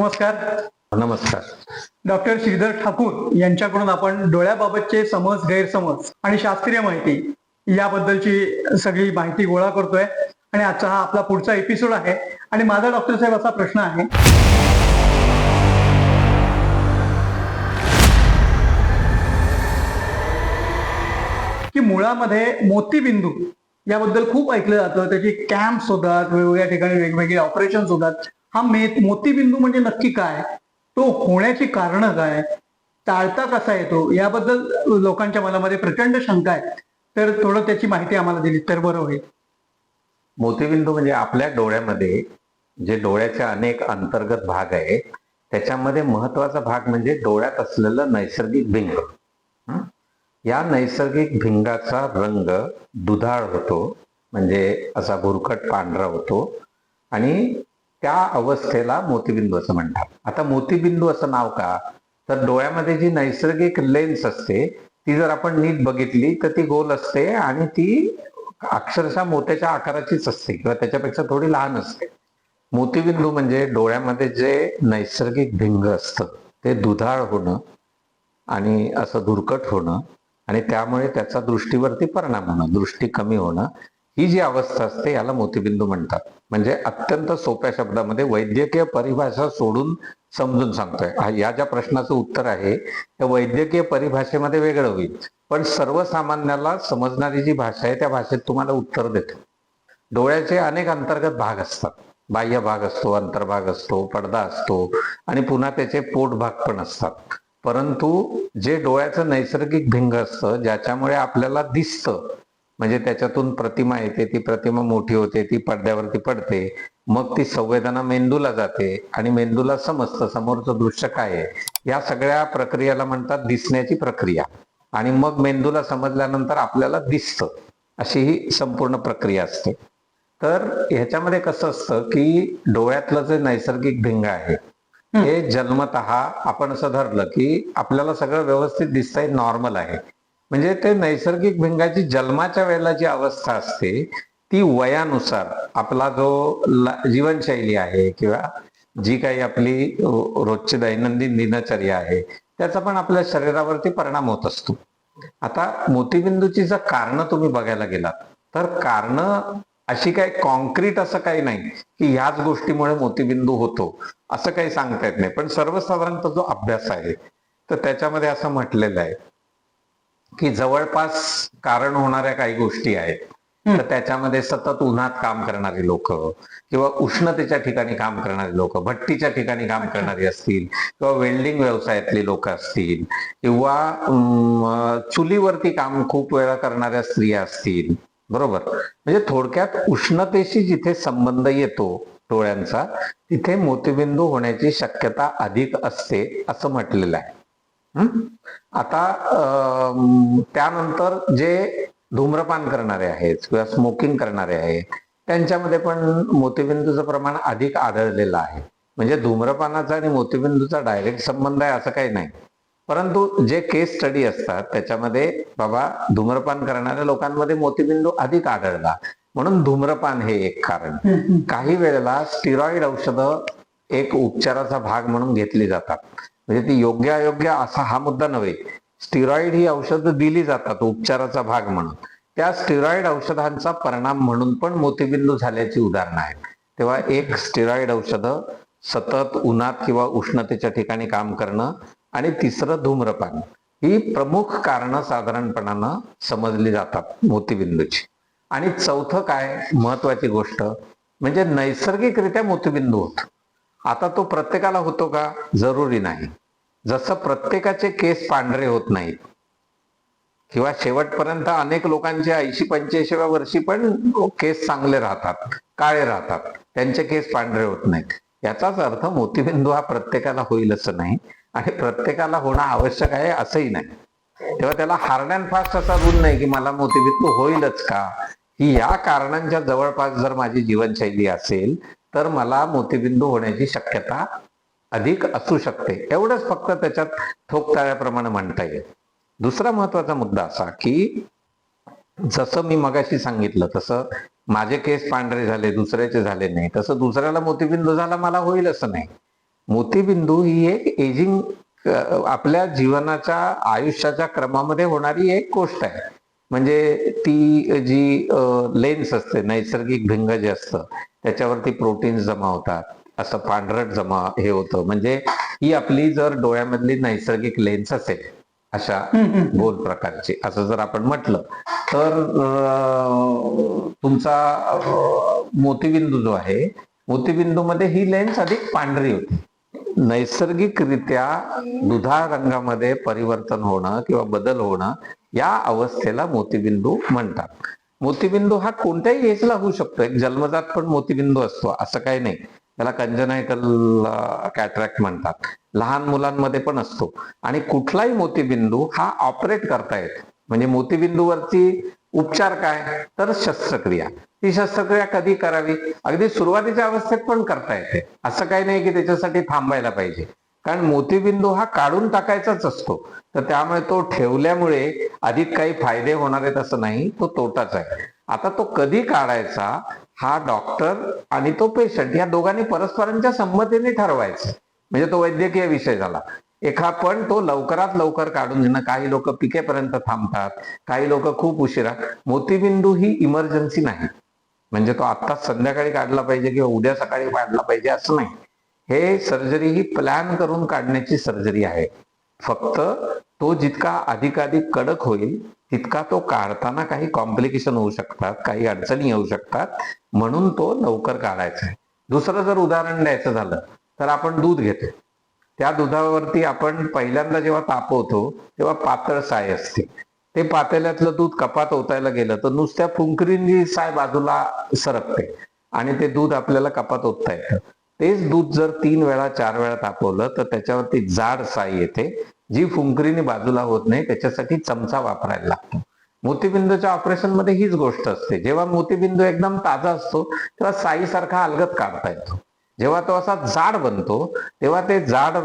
नमस्कार. नमस्कार. डॉक्टर श्रीधर ठाकूर यांच्याकडून आपण डोळ्याबाबतचे समज गैरसमज आणि शास्त्रीय माहिती याबद्दलची सगळी माहिती गोळा करतोय. आणि आजचा हा आपला पुढचा एपिसोड आहे. आणि माझा डॉक्टर साहेब असा प्रश्न आहे. की मुळामध्ये मोतीबिंदू याबद्दल खूप ऐकलं जातं. त्याची कॅम्प्स होतात वेगवेगळ्या ठिकाणी वेगवेगळे ऑपरेशन्स होतात. हा मे मोतीबिंदू म्हणजे नक्की काय? तो होण्याची कारणं काय? टाळता कसा येतो? याबद्दल लोकांच्या मनामध्ये प्रचंड शंका आहे. तर थोडं त्याची माहिती आम्हाला दिली तर बरं होईल. मोतीबिंदू म्हणजे आपल्या डोळ्यामध्ये जे डोळ्याचे अनेक अंतर्गत भाग आहे त्याच्यामध्ये महत्त्वाचा भाग म्हणजे डोळ्यात असलेलं नैसर्गिक भिंग. या नैसर्गिक भिंगाचा रंग दुधाळ होतो म्हणजे असा भुरकट पांढरा होतो. आणि त्या अवस्थेला मोतीबिंदू असं म्हणतात. आता मोतीबिंदू असं नाव का? तर डोळ्यामध्ये जी नैसर्गिक लेन्स असते ती जर आपण नीट बघितली तर ती गोल असते आणि ती अक्षरशः मोत्याच्या आकाराचीच असते किंवा त्याच्यापेक्षा थोडी लहान असते. मोतीबिंदू म्हणजे डोळ्यामध्ये जे नैसर्गिक भिंग असतं ते दुधाळ होणं आणि असं धुरकट होणं आणि त्यामुळे त्याचा दृष्टीवरती परिणाम होणं दृष्टी कमी होणं. ही जी अवस्था असते याला मोतीबिंदू म्हणतात. म्हणजे अत्यंत सोप्या शब्दामध्ये वैद्यकीय परिभाषा सोडून समजून सांगतोय. या ज्या प्रश्नाचं उत्तर आहे त्या वैद्यकीय परिभाषेमध्ये वेगळं होईल. पण सर्वसामान्याला समजणारी जी भाषा आहे त्या भाषेत तुम्हाला उत्तर देतो. डोळ्याचे अनेक अंतर्गत भाग असतात. बाह्य भाग असतो अंतर्भाग असतो पडदा असतो आणि पुन्हा त्याचे पोट भाग पण असतात. परंतु जे डोळ्याचं नैसर्गिक भिंग असतं ज्याच्यामुळे आपल्याला दिसतं म्हणजे त्याच्यातून प्रतिमा येते ती प्रतिमा मोठी होते ती पडद्यावरती पडते. मग ती संवेदना मेंदूला जाते आणि मेंदूला समजतं समोरचं दृश्य काय आहे. या सगळ्या प्रक्रियेला म्हणतात दिसण्याची प्रक्रिया. आणि मग मेंदूला समजल्यानंतर आपल्याला दिसतं. अशी ही संपूर्ण प्रक्रिया असते. तर ह्याच्यामध्ये कसं असतं की डोळ्यातलं जे नैसर्गिक भिंग आहे हे. जन्मत आपण असं धरलं की आपल्याला सगळं व्यवस्थित दिसतंय नॉर्मल आहे. म्हणजे ते नैसर्गिक भिंगाची जन्माच्या वेळेला जी अवस्था असते ती वयानुसार आपला जो जीवनशैली आहे किंवा जी काही आपली रोजची दैनंदिन दिनचर्या आहे त्याचा पण आपल्या शरीरावरती परिणाम होत असतो. आता मोतीबिंदूची जर कारण तुम्ही बघायला गेलात तर कारण अशी काही कॉन्क्रीट असं काही नाही की ह्याच गोष्टीमुळे मोतीबिंदू होतो असं काही सांगता येत नाही. पण सर्वसाधारणतः जो अभ्यास आहे तर त्याच्यामध्ये असं म्हटलेलं आहे की जवळपास कारण होणाऱ्या काही गोष्टी आहेत तर त्याच्यामध्ये सतत उन्हात काम करणारी लोक किंवा उष्णतेच्या ठिकाणी काम करणारी लोक भट्टीच्या ठिकाणी काम करणारी असतील किंवा वेल्डिंग व्यवसायातली लोक असतील किंवा चुलीवरती काम खूप वेळा करणाऱ्या स्त्रिया असतील बरोबर? म्हणजे थोडक्यात उष्णतेशी जिथे संबंध येतो डोळ्यांचा तिथे मोतीबिंदू होण्याची शक्यता अधिक असते असं म्हटलेलं आहे? आता त्यानंतर जे धूम्रपान करणारे आहेत किंवा स्मोकिंग करणारे आहेत त्यांच्यामध्ये पण मोतीबिंदूचं प्रमाण अधिक आढळलेलं आहे. म्हणजे धूम्रपानाचा आणि मोतीबिंदूचा डायरेक्ट संबंध आहे असं काही नाही. परंतु जे केस स्टडी असतात त्याच्यामध्ये बाबा धूम्रपान करणाऱ्या लोकांमध्ये मोतीबिंदू अधिक आढळला. म्हणून धूम्रपान हे एक कारण. काही वेळेला स्टिरॉइड औषधं एक उपचाराचा भाग म्हणून घेतली जातात. म्हणजे ती योग्य अयोग्य असा हा मुद्दा नव्हे. स्टिरॉइड ही औषधं दिली जातात उपचाराचा भाग म्हणून. त्या स्टिरॉइड औषधांचा परिणाम म्हणून पण मोतीबिंदू झाल्याची उदाहरणं आहेत. तेव्हा एक स्टिरॉइड औषधं सतत उन्हात किंवा उष्णतेच्या ठिकाणी काम करणं आणि तिसरं धूम्रपान. ही प्रमुख कारणं साधारणपणानं समजली जातात मोतीबिंदूची. आणि चौथं काय? महत्वाची गोष्ट म्हणजे नैसर्गिकरित्या मोतीबिंदू होतो. आता तो प्रत्येकाला होतो का? जरुरी नाही. जसं प्रत्येकाचे केस पांढरे होत नाहीत किंवा शेवटपर्यंत अनेक लोकांचे ऐंशी पंच्याऐंशीव्या वर्षी पण केस चांगले राहतात काळे राहतात त्यांचे केस पांढरे होत नाहीत. याचाच अर्थ मोतीबिंदू हा प्रत्येकाला होईल असं नाही आणि प्रत्येकाला होणं आवश्यक आहे असंही नाही. तेव्हा त्याला हार्ड अँड फास्ट असा गुण नाही की मला मोतीबिंदू होईलच का? ही या कारणांच्या जवळपास जर माझी जीवनशैली असेल तर मला मोतीबिंदू होण्याची शक्यता अधिक असू शकते. एवढंच फक्त त्याच्यात ठोकताळ्याप्रमाणे म्हणता येईल. दुसरा महत्त्वाचा मुद्दा असा की जसं मी मगाशी सांगितलं तसं माझे केस पांढरे झाले दुसऱ्याचे झाले नाही. तसं दुसऱ्याला मोतीबिंदू झाला मला होईल असं नाही. मोतीबिंदू ही एक एजिंग आपल्या जीवनाच्या आयुष्याच्या क्रमामध्ये होणारी एक गोष्ट आहे. म्हणजे ती जी लेन्स असते नैसर्गिक भिंग जे असतं त्याच्यावरती प्रोटीन्स जमा होतात. असं पांढरट जमा हे होतं. म्हणजे ही आपली जर डोळ्यामधली नैसर्गिक लेन्स असेल अशा. गोल प्रकारची असं जर आपण म्हटलं तर तुमचा मोतीबिंदू जो आहे मोतीबिंदूमध्ये ही लेन्स अधिक पांढरी होती. नैसर्गिकरित्या दुधा रंगामध्ये परिवर्तन होणं किंवा बदल होणं या अवस्थेला मोतीबिंदू म्हणतात. मोतीबिंदू हा कोणत्याही एजला होऊ शकतो. एक जन्मजात पण मोतीबिंदू असतो असं काही नाही. त्याला कंजनायटल कॅटरॅक्ट म्हणतात. लहान मुलांमध्ये पण असतो. आणि कुठलाही मोतीबिंदू हा ऑपरेट करता येतो. म्हणजे मोतीबिंदूवरची उपचार काय? तर शस्त्रक्रिया. ती शस्त्रक्रिया कधी करावी? अगदी सुरुवातीच्या अवस्थेत पण करता येते. असं काही नाही की त्याच्यासाठी थांबायला पाहिजे. कारण मोतीबिंदू हा काढून टाकायचाच असतो. तर त्यामुळे तो ठेवल्यामुळे अधिक काही फायदे होणार आहेत असं नाही. तो तोटाच आहे. आता तो कधी काढायचा? हा डॉक्टर आणि तो पेशंट या दोघांनी परस्परांच्या संमतीने ठरवायचं. म्हणजे तो वैद्यकीय विषय झाला. एखा पण तो लवकरात लवकर काढून घेणं. काही लोक पिकेपर्यंत थांबतात. काही लोक खूप उशिरा. मोतीबिंदू ही इमर्जन्सी नाही. म्हणजे तो आत्ताच संध्याकाळी काढला पाहिजे किंवा उद्या सकाळी काढला पाहिजे असं नाही. हे सर्जरी ही प्लॅन करून काढण्याची सर्जरी आहे. फक्त तो जितका अधिकाधिक कडक होईल तितका तो काढताना काही कॉम्प्लिकेशन होऊ शकतात काही अडचणी येऊ शकतात. म्हणून तो लवकर काढायचा आहे. दुसरं जर उदाहरण द्यायचं झालं तर आपण दूध घेतो. त्या दुधावरती आपण पहिल्यांदा जेव्हा तापवतो तेव्हा पातळ साय असते. ते पातेल्यातलं दूध कपात ओतायला गेलं तर नुसत्या फुंकरींनी साय बाजूला सरकते आणि ते दूध आपल्याला कपात ओतता येतं. तेच दूध जर तीन वेळा चार वेळा तापवलं तर त्याच्यावरती जाड साय येते. जी फुंकरीने बाजूला होत नाही त्याच्यासाठी चमचा वापरायला लागतो. मोतीबिंदूच्या ऑपरेशनमध्ये हीच गोष्ट असते. जेव्हा मोतीबिंदू एकदम ताजा असतो तेव्हा साईसारखा अलगत काढता येतो. जेव्हा तो असा जाड बनतो तेव्हा ते जाड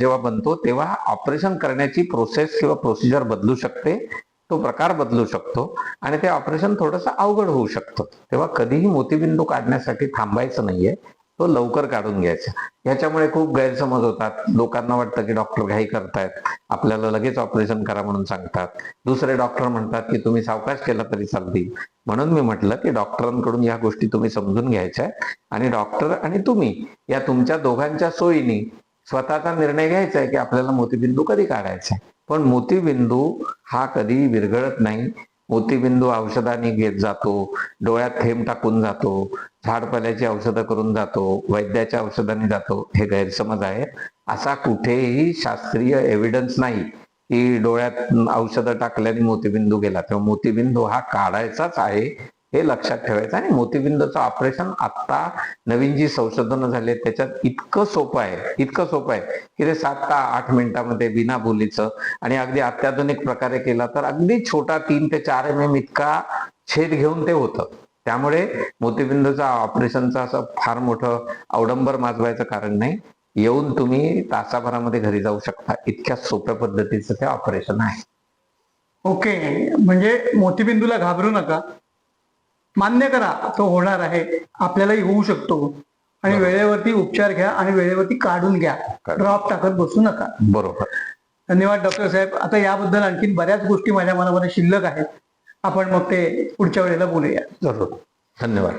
जेव्हा बनतो तेव्हा ऑपरेशन करण्याची प्रोसेस किंवा प्रोसिजर बदलू शकते. तो प्रकार बदलू शकतो आणि ते ऑपरेशन थोडंसं अवघड होऊ शकतं. तेव्हा कधीही मोतीबिंदू काढण्यासाठी थांबायचं नाहीये. तो लवकर काढून घ्यायचा. ह्याच्यामुळे खूप गैरसमज होतात. लोकांना वाटतं की डॉक्टर घाई करतायत. आपल्याला लगेच ऑपरेशन करा म्हणून सांगतात. दुसरे डॉक्टर म्हणतात की तुम्ही सावकाश केला तरी चालतील. म्हणून मी म्हटलं की डॉक्टरांकडून या गोष्टी तुम्ही समजून घ्यायच्या आणि डॉक्टर आणि तुम्ही या तुमच्या दोघांच्या सोयीनी स्वतःचा निर्णय घ्यायचा आहे की आपल्याला मोतीबिंदू कधी काढायचा आहे पण मोतीबिंदू हा कधी विरघळत नाही. मोतीबिंदू औषधाने घेत जातो डोळ्यात थेंब टाकून जातो झाडपाल्याची औषधं करून जातो वैद्याच्या औषधाने जातो हे गैरसमज आहे असा कुठेही शास्त्रीय एव्हिडन्स नाही की डोळ्यात औषधं टाकल्याने मोतीबिंदू गेला. तेव्हा मोतीबिंदू हा काढायचाच आहे. हे लक्षात ठेवायचं आणि मोतीबिंदूचं ऑपरेशन आता नवीन जी संशोधनं झाली त्याच्यात इतकं सोपं आहे इतकं सोपं आहे की ते सात का आठ मिनिटामध्ये बिना बोलीचं आणि अगदी अत्याधुनिक प्रकारे केला तर अगदी छोटा तीन ते चार एम एम इतका छेद घेऊन ते होतं. त्यामुळे मोतीबिंदूचा ऑपरेशनचं असं फार मोठं अवडंबर माजवायचं कारण नाही. येऊन तुम्ही तासाभरामध्ये घरी जाऊ शकता. इतक्या सोप्या पद्धतीचं ते ऑपरेशन आहे. ओके म्हणजे मोतीबिंदूला घाबरू नका. मान्य करा तो होणार आहे. आपल्यालाही होऊ शकतो. आणि. वेळेवरती उपचार घ्या आणि वेळेवरती काढून घ्या. ड्रॉप टाकत बसू नका. बरोबर. धन्यवाद डॉक्टर साहेब. आता याबद्दल आणखीन बऱ्याच गोष्टी माझ्या मनामध्ये शिल्लक आहेत. आपण मग ते पुढच्या वेळेला बोलूया. जरूर. धन्यवाद.